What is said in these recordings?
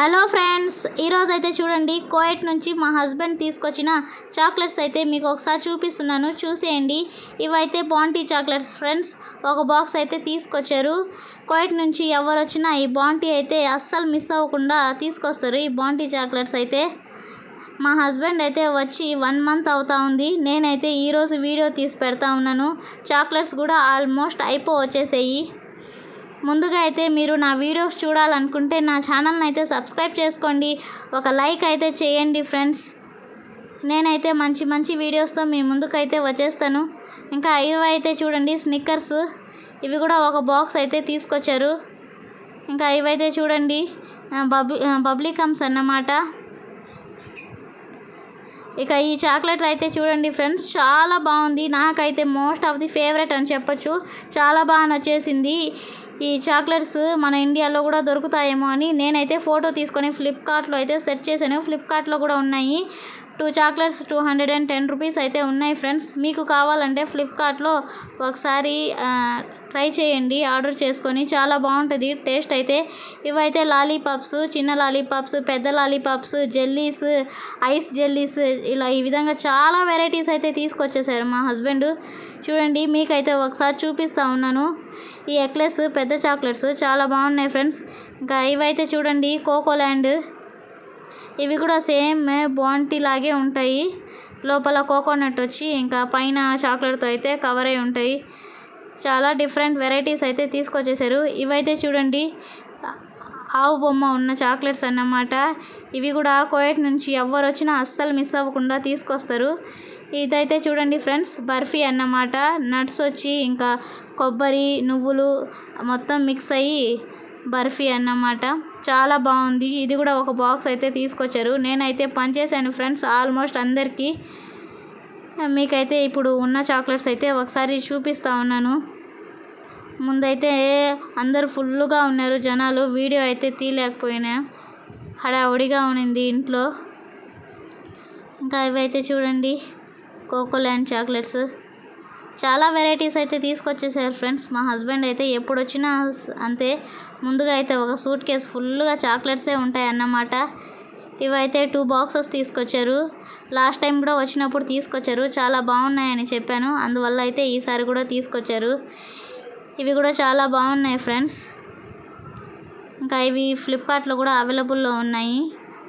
Hello friends ఈరోజు అయితే చూడండి కోయట్ నుంచి మా హస్బెండ్ తీసుకొచ్చిన చాక్లెట్స్ అయితే మీకు ఒకసారి చూపిస్తున్నాను. చూసేయండి. ఇవైతే బాంటీ చాక్లెట్స్ ఫ్రెండ్స్ ఒక బాక్స్ అయితే తీసుకొచ్చారు. కోయట్ నుంచి ఎవరు వచ్చినా ఈ బాంటీ అయితే అస్సలు మిస్ అవ్వకుండా తీసుకొస్తారు ఈ బాంటీ చాక్లెట్స్ అయితే. మా హస్బెండ్ అయితే వచ్చి వన్ మంత్ అవుతా ఉంది. నేనైతే ఈరోజు వీడియో తీసి పెడతా ఉన్నాను. చాక్లెట్స్ కూడా ఆల్మోస్ట్ అయిపో వచ్చేసాయి. ముందుగా అయితే మీరు నా వీడియోస్ చూడాలనుకుంటే నా ఛానల్ని అయితే సబ్స్క్రైబ్ చేసుకోండి. ఒక లైక్ అయితే చేయండి ఫ్రెండ్స్. నేనైతే మంచి మంచి వీడియోస్తో మీ ముందుకైతే వచ్చేస్తాను. ఇంకా ఇవి అయితే చూడండి స్నిక్కర్స్. ఇవి కూడా ఒక బాక్స్ అయితే తీసుకొచ్చారు. ఇంకా ఇవైతే చూడండి బబ్ బబ్లికమ్స్ అన్నమాట. ఇక ఈ చాక్లెట్ అయితే చూడండి ఫ్రెండ్స్ చాలా బాగుంది. నాకైతే మోస్ట్ ఆఫ్ ది ఫేవరెట్ అని చెప్పొచ్చు. చాలా బాగా నచ్చేసింది. ఈ చాక్లెట్స్ మన ఇండియాలో కూడా దొరుకుతాయేమో అని నేనైతే ఫోటో తీసుకొని ఫ్లిప్కార్ట్లో అయితే సెర్చ్ చేశాను. ఫ్లిప్కార్ట్లో కూడా ఉన్నాయి. Two chocolates two hundred and ten rupees అయితే ఉన్నాయి ఫ్రెండ్స్. మీకు కావాలంటే ఫ్లిప్కార్ట్లో ఒకసారి ట్రై చేయండి ఆర్డర్ చేసుకొని చాలా బాగుంటుంది టేస్ట్ అయితే. ఇవైతే లాలీపాప్స్ చిన్న లాలీపాప్స్ పెద్ద లాలీపాప్స్ జెల్లీస్ ఐస్ జెల్లీస్ ఇలా ఈ విధంగా చాలా వెరైటీస్ అయితే తీసుకొచ్చేసారు మా హస్బెండ్. చూడండి మీకైతే ఒకసారి చూపిస్తూ ఉన్నాను. ఈ ఎక్లెస్ పెద్ద చాక్లెట్స్ చాలా బాగున్నాయి ఫ్రెండ్స్. ఇంకా ఇవైతే చూడండి కోకో ల్యాండ్ ఇవి కూడా సేమ్ బాంటీ లాగే ఉంటాయి. లోపల కోకోనట్ వచ్చి ఇంకా పైన చాక్లెట్తో అయితే కవర్ అయి ఉంటాయి. చాలా డిఫరెంట్ వెరైటీస్ అయితే తీసుకొచ్చేసారు. ఇవైతే చూడండి ఆవు బొమ్మ ఉన్న చాక్లెట్స్ అన్నమాట. ఇవి కూడా కోయట్ నుంచి ఎవరు వచ్చినా అస్సలు మిస్ అవ్వకుండా తీసుకొస్తారు. ఇదైతే చూడండి ఫ్రెండ్స్ బర్ఫీ అన్నమాట. నట్స్ వచ్చి ఇంకా కొబ్బరి నువ్వులు మొత్తం మిక్స్ అయ్యి బర్ఫీ అన్నమాట. చాలా బాగుంది. ఇది కూడా ఒక బాక్స్ అయితే తీసుకొచ్చారు. నేనైతే పనిచేశాను ఫ్రెండ్స్. ఆల్మోస్ట్ అందరికీ మీకైతే ఇప్పుడు ఉన్న చాక్లెట్స్ అయితే ఒకసారి చూపిస్తూ ఉన్నాను. ముందైతే అందరూ ఫుల్గా ఉన్నారు జనాలు. వీడియో అయితే తీయలేకపోయినా హడావుడిగా ఉన్నింది ఇంట్లో. ఇంకా ఇవైతే చూడండి. కోకోల్యాండ్ చాక్లెట్స్. చాలా వెరైటీస్ అయితే తీసుకొచ్చేసారు ఫ్రెండ్స్ మా హస్బెండ్ అయితే ఎప్పుడు వచ్చినా అంతే ముందుగా అయితే ఒక సూట్ కేస్ ఫుల్గా చాక్లెట్సే ఉంటాయి అన్నమాట ఇవైతే టూ బాక్సెస్ తీసుకొచ్చారు. లాస్ట్ టైం కూడా వచ్చినప్పుడు తీసుకొచ్చారు. చాలా బాగున్నాయని చెప్పాను. అందువల్ల అయితే ఈసారి కూడా తీసుకొచ్చారు. ఇవి కూడా చాలా బాగున్నాయి ఫ్రెండ్స్ ఇంకా ఇవి ఫ్లిప్కార్ట్లో కూడా అవైలబుల్లో ఉన్నాయి.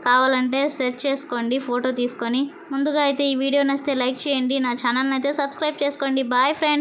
కావాలంటే సెర్చ్ చేసుకోండి ఫోటో తీసుకొని. ముందుగా అయితే ఈ వీడియో నచ్చితే లైక్ చేయండి. నా ఛానల్ని అయితే సబ్స్క్రైబ్ చేసుకోండి. Bye friends.